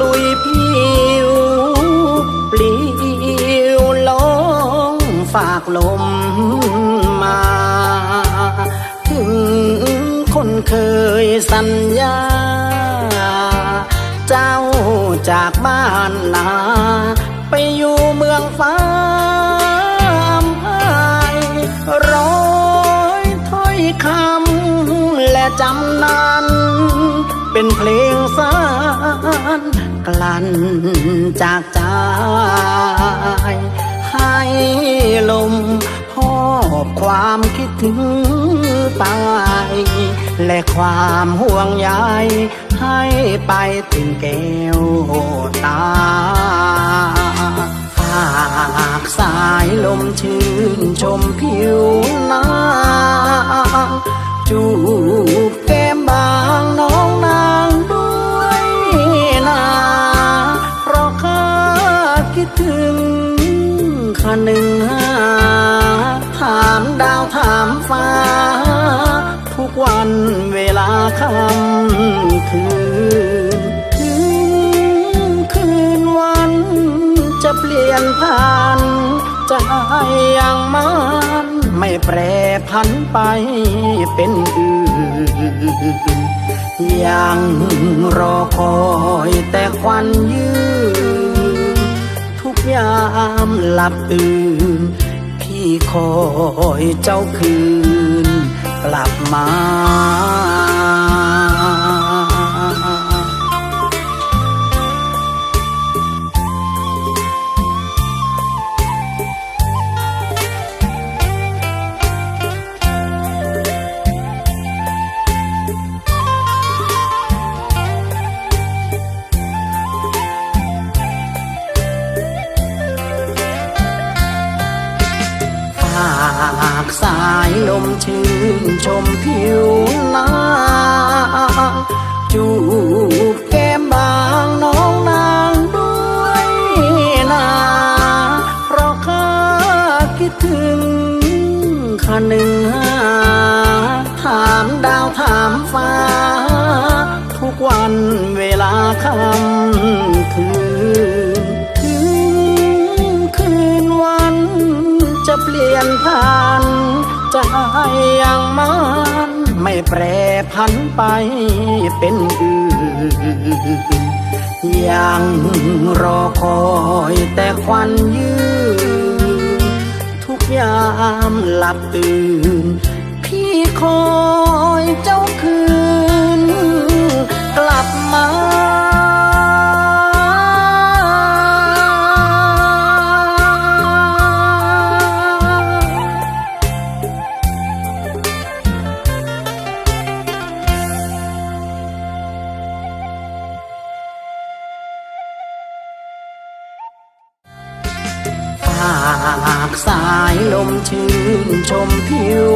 ลุยผิวปลิวลงฝากลมมา ถึงคนเคยสัญญา เจ้าจากบ้านนา ไปอยู่เมืองฟ้าร้อยถ้อยคำและจำนานเป็นเพลงสาน กลั่นจากใจให้ลมหอบความคิดถึงไปและความห่วงใยให้ไปถึงแก้วตา ฝากสายลมชื่นชมผิวน้าจูบ หนึ่งหาถามดาวถามฟ้า ทุกวันเวลาค่ำคืน ถึงคืนวันจะเปลี่ยนผ่านจะใจยังมันไม่แปรพันไปเป็นอื่นยังรอคอยแต่ควันยืน ยามหลับตื่น พี่คอยเจ้าคืน กลับมาากสายลมชื่นชมผิวน้าจูบแก้มบางน้องนางด้วยนะเพราะข้าคิดถึงข้าหนึ่งหาถามดาวถามฟ้า ทุกวันเวลาค่ำคืน นผ่านใจยังมันไม่แปรพันไปเป็นอื่นยังรอคอยแต่ควันยืนทุกยามหลับตื่น พี่คอยเจ้า สายลมชื่นชมผิว